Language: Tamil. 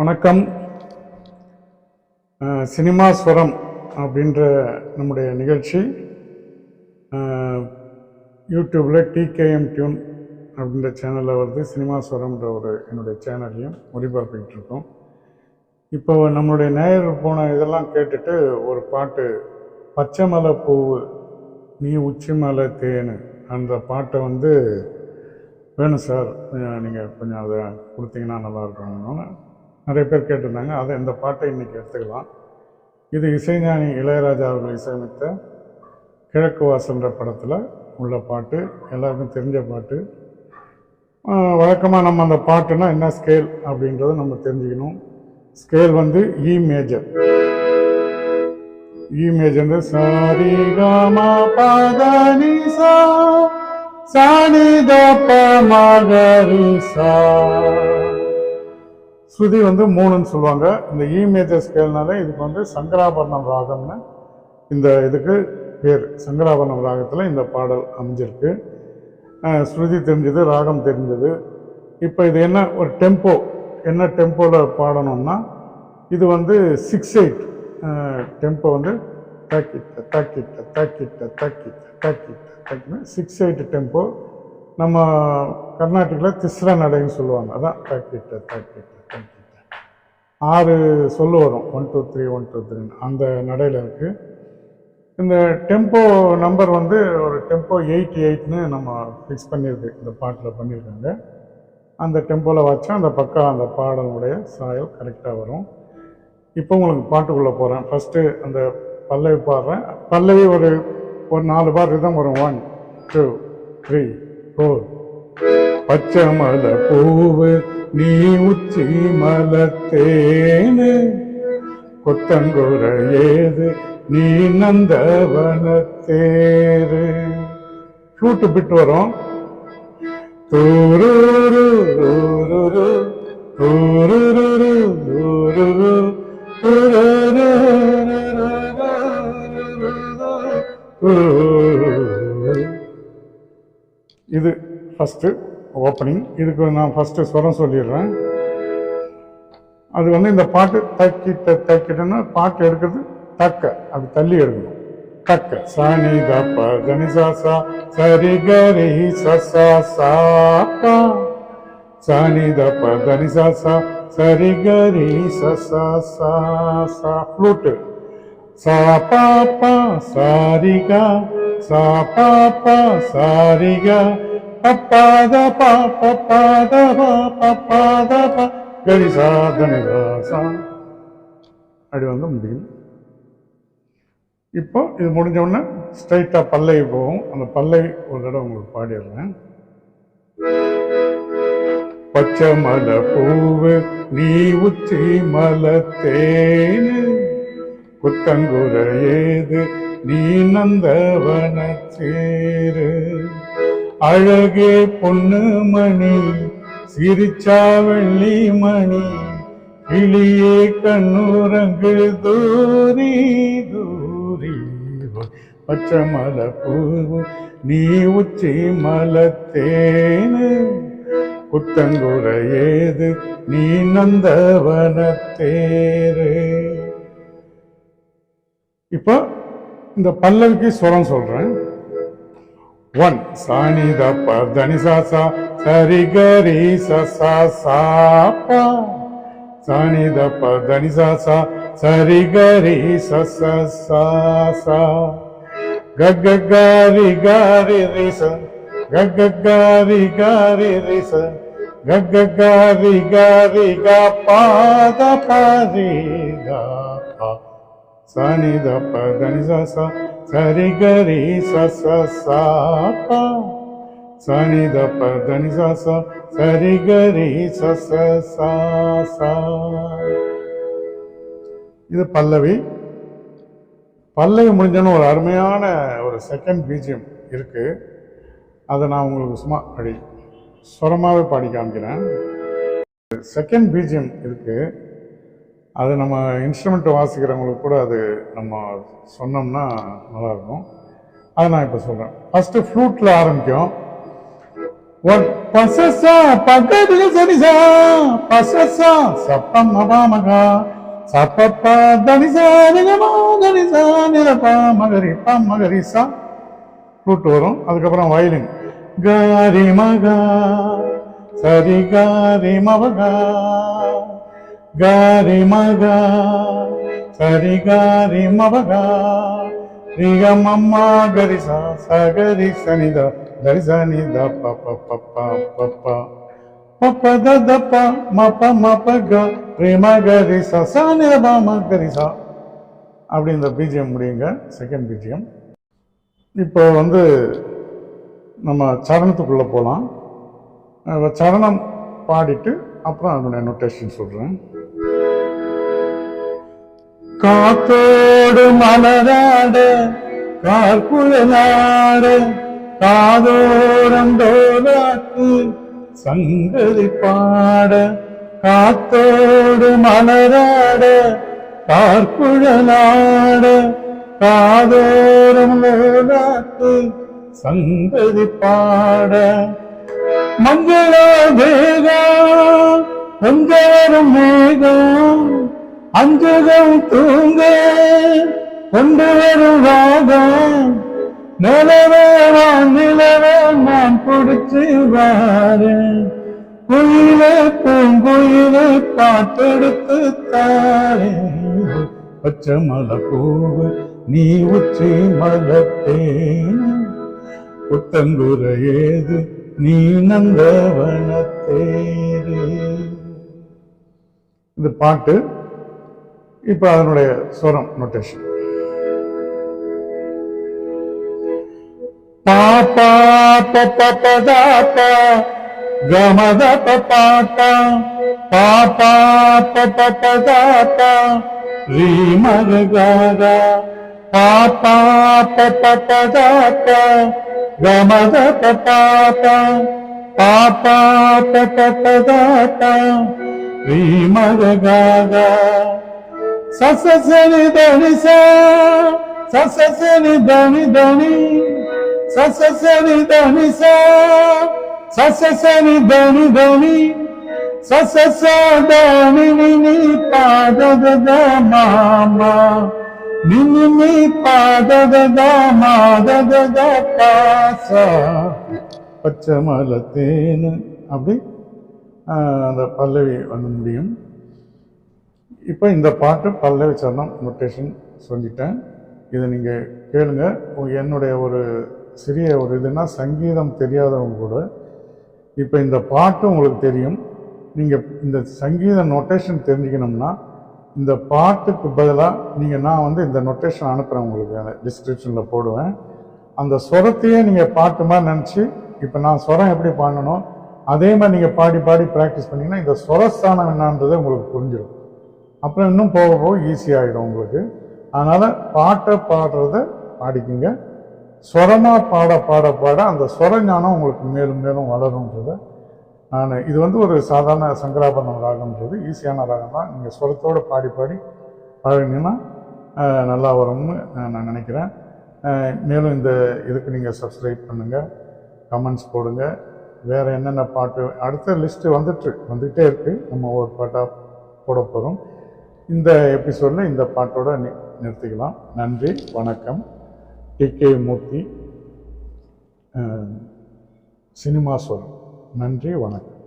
வணக்கம். சினிமா ஸ்வரம் அப்படின்ற நம்முடைய நிகழ்ச்சி யூடியூப்பில் டிகேஎம் டியூன் அப்படின்ற சேனலில் வருது. சினிமா ஸ்வரம்ன்ற ஒரு என்னுடைய சேனல்லையும் ஒளிபரப்பிக்கிட்டு இருக்கோம். இப்போ நம்மளுடைய நேயர் போன இதெல்லாம் கேட்டுட்டு ஒரு பாட்டு பச்சை மலை பூவு நீ உச்சி மலை தேனு அந்த பாட்டை வந்து வேணும் சார். நீங்கள் கொஞ்சம் அதை கொடுத்தீங்கன்னா நல்லா இருக்கும்னு நிறைய பேர் கேட்டிருந்தாங்க. அதை இந்த பாட்டை இன்றைக்கி எடுத்துக்கலாம். இது இசைஞானி இளையராஜா அவர்கள் இசையமைத்த கிழக்கு வாசல்ன்ற படத்தில் உள்ள பாட்டு. எல்லாருக்கும் தெரிஞ்ச பாட்டு. வழக்கமாக நம்ம அந்த பாட்டுனா என்ன ஸ்கேல் அப்படின்றத நம்ம தெரிஞ்சுக்கணும். ஸ்கேல் வந்து இ மேஜர் இ மேஜர் சாரி காமா பாதானி சா சாணி தப்ப மகரி சா ஸ்ருதி வந்து மூணுன்னு சொல்லுவாங்க. இந்த இ மேஜர் ஸ்கேல்னால இதுக்கு வந்து சங்கராபரணம் ராகம்னு இந்த இதுக்கு பேர். சங்கராபரணம் ராகத்தில் இந்த பாடல் அமைஞ்சிருக்கு. ஸ்ருதி தெரிஞ்சது ராகம் தெரிஞ்சது. இப்போ இது என்ன ஒரு டெம்போ என்ன டெம்போவில் பாடணும்னா இது வந்து சிக்ஸ் எயிட் டெம்போ வந்து தக்கிட்ட தக்கிட்ட தக்கிட்ட தக்கிட்ட தக்கிட்ட தக்கிட்ட சிக்ஸ் எயிட் டெம்போ நம்ம கர்நாடகில் திஸ்ரா நடைன்னு சொல்லுவாங்க. அதான் தக்கிட்ட தக்கிட்ட தக்கிட்ட ஆறு சொல்லு வரும். One two three one two three அந்த நடையில் இருக்குது இந்த டெம்போ நம்பர் வந்து ஒரு டெம்போ எயிட்டி எயிட்னு நம்ம ஃபிக்ஸ் பண்ணியிருக்கு. இந்த பாட்டில் பண்ணியிருக்காங்க. அந்த டெம்போவில் வச்சா அந்த பக்கம் அந்த பாடலுடைய சாயல் கரெக்டாக வரும். இப்போ உங்களுக்கு பாட்டுக்குள்ளே போகிறேன் ஃபஸ்ட்டு அந்த பல்லவி பாடுறேன் பல்லவி ஒரு ஒரு நாலு பார் தான் வரும். ஒன் டூ த்ரீ ஃபோர் பச்சை மலை பூவு நீ உச்சி மலத்தேனு கொத்தங்குற ஏது நீ நந்தவனத்தேரு ஃப்ளூட்டு பிட்டு வரும். தூருரு ரூருரு, தூருருரு ரூருரு, இது ஃபஸ்ட்டு ஓப்பனிங் இதுக்கு நான் ஃபஸ்ட்டு ஸ்வரம் சொல்லிடுறேன். அது வந்து இந்த பாட்டு தக்கிட்ட தக்கிட்டன்னா பாட்டு எடுக்கிறது தக்க. அது தள்ளி எடுக்கணும். தக்க. சாணி தப்ப தனிசா சா சரி கரி சசா சாப்பா சாணி தப்ப தனிசா சா சரி கரி சசா சா சா ஃப்ளூட்டு சா பாப்பா சாரிகா சா பாப்பா சாரிகா பப்பாத பா பப்பாத பா பப்பாத பா. கரிசா தனிதாசா அப்படி வந்து முடியும் இப்போ இது முடிஞ்ச உடனே ஸ்ட்ரைட்டாக பல்லவி போகும். அந்த பல்லவி ஒரு தடவை உங்களுக்கு பாடிடுறேன். பச்சை மலை பூவு நீ உச்சி மலை தேனு. குத்தங்குற ஏது நீ நந்தவன சேரு அழகே பொண்ணு மணி சிரிச்சா வெள்ளி மணி கிளியே கண்ணுரங்கு தூரி தூரி. பச்சை மலை பூவு நீ உச்சி மலத்தேனு குத்தங்குற ஏது நீ நந்தவனத்தேரு இப்போ இந்த பல்லவிக்கு ஸ்வரம் சொல்றேன். ஒன் சாணி தப்ப தனிசா சா சரி கரி சசா சாப்பா சாணி தப்ப தனிசா சா சரி கரி சச சா சா கக காரி காரி ரிச கக காரி காரி ரிச கக காரி காரி கா பாத பாரி கா பா சனி தப்ப தனி சா சரி கரி சச சனி தப்ப தனி சா சரி கரி சச சா சா இது பல்லவி. பல்லவி முடிஞ்சோன்னு ஒரு அருமையான ஒரு செகண்ட் பீஜியம் இருக்கு. அதை நான் உங்களுக்கு சும்மா அப்படி சுரமாகவே பாடி காமிக்கிறேன். செகண்ட் பீஜியம் இருக்குது அது நம்ம இன்ஸ்ட்ருமெண்ட் வாசிக்கிறவங்களுக்கு கூட அது நம்ம சொன்னோம்னா நல்லாயிருக்கும். அதை நான் இப்போ சொல்கிறேன் ஃபஸ்ட்டு ஃப்ளூட்டில் ஆரம்பிக்கும். பசசா பக்கத்துல சரிசா பசசா சப்பம் மபாமகா சப்பப்பா தனிசா நிலமா தனிசா நிலப்பா மகரி பா மகரி சா. ஃப்ளூட் வரும். அதுக்கப்புறம் வயலின் காரி மகா சரி காரி மவகா காரி மகா சரி காரி மவகா. ரிகமம்மா கரிசா சகரி சனிதா தரிசனித பப்ப பப்பா பப்பா பப்ப தப்ப மப்ப மப்ப க. பிரேம கரிசா சானித பாம கரிசா. அப்படி இந்த பிஜிஎம் முடியுங்க செகண்ட் பிஜிஎம் இப்போ வந்து நம்ம சரணத்துக்குள்ளே போகலாம் சரணம் பாடிட்டு அப்புறம் அதனுடைய நொட்டேஷன் சொல்கிறேன் காத்தோடு மலராட கார்குழலாட காதோரம் தோலாக்கு சங்கதி பாட காத்தோடு மலராட கார்குழலாட காதோரம் லோலாக்கு சங்கதி பாட. மங்கள வேகம் பொங்கரும் மேகம். அஞ்சுகம் தூங்க கொண்டு வருவாக ராகம் நிலவே நான் நிலவே நான் பிடிச்சு வாரு குயிலே பூங்குயிலே காத்தெடுத்து தாரே. பச்சை மலை பூவு நீ உச்சி மலத்தேன் புத்தங்குற ஏது நீ நந்தவனத்தேரு. இந்த பாட்டு இப்போ அதனுடைய ஸ்வரம் நொட்டேஷன் பாப்பா பப்பதாப்பா கமத பப்பாப்பா பாப்பா பப்பதாப்பா ரீமகாகா பாப்பா பப்பதாப்பா கமத பப்பாப்பா பாப்பா பப்பதாப்பா ரீமகாகா சசசனி தனி சா சசசனி தனி தனி சசசனி தனி சா சசசனி தனி தனி சசசனி நினி பாதத மாமா நினி நீ பாதத மாதத பாசா. பச்சை மலை அப்படி அந்த பல்லவி வந்து முடியும். இப்போ இந்த பாட்டு பல்லவி சரணம் நொட்டேஷன் சொல்லிட்டேன். இதை நீங்கள் கேளுங்க. என்னுடைய ஒரு சிறிய ஒரு இதுனா சங்கீதம் தெரியாதவங்க கூட இப்போ இந்த பாட்டு உங்களுக்கு தெரியும். நீங்கள் இந்த சங்கீத நொட்டேஷன் தெரிஞ்சுக்கணும்னா இந்த பாட்டுக்கு பதிலாக நீங்கள் நான் வந்து இந்த நொட்டேஷன் அனுப்புகிறேன் உங்களுக்கு. அந்த டிஸ்கிரிப்ஷனில் போடுவேன். அந்த சொரத்தையே நீங்கள் பாட்டு மாதிரி நினச்சி இப்போ நான் சொரம் எப்படி பாடணும் அதே மாதிரி நீங்கள் பாடி பாடி ப்ராக்டிஸ் பண்ணீங்கன்னா இந்த ஸ்வரஸ்தானம் என்னன்றது உங்களுக்கு புரிஞ்சிடும். அப்புறம் இன்னும் போக போக ஈஸியாகிடும் உங்களுக்கு. அதனால் பாட்டை பாடுறத பாடிக்குங்க. ஸ்வரமாக பாட பாட பாட அந்த ஸ்வர ஞானம் உங்களுக்கு மேலும் மேலும் வளரும்ன்றத நான் இது வந்து ஒரு சாதாரண சங்கராபரணம் ராகம்ன்றது. ஈஸியான ராகம் தான். நீங்கள் ஸ்வரத்தோடு பாடி பாடி பாடினீங்கன்னா நல்லா வரும்னு நான் நான் நினைக்கிறேன். மேலும் இந்த இதுக்கு நீங்கள் சப்ஸ்கிரைப் பண்ணுங்கள் கமெண்ட்ஸ் போடுங்க. வேறு என்னென்ன பாட்டு அடுத்த லிஸ்ட்டு வந்துட்டு வந்துகிட்டே இருக்குது நம்ம ஒரு பாட்டாக போட போகிறோம் இந்த எபிசோடில் இந்த பாட்டோட நிறுத்திக்கலாம். நன்றி வணக்கம். டி. கே. மூர்த்தி சினிமா சொல். நன்றி வணக்கம்.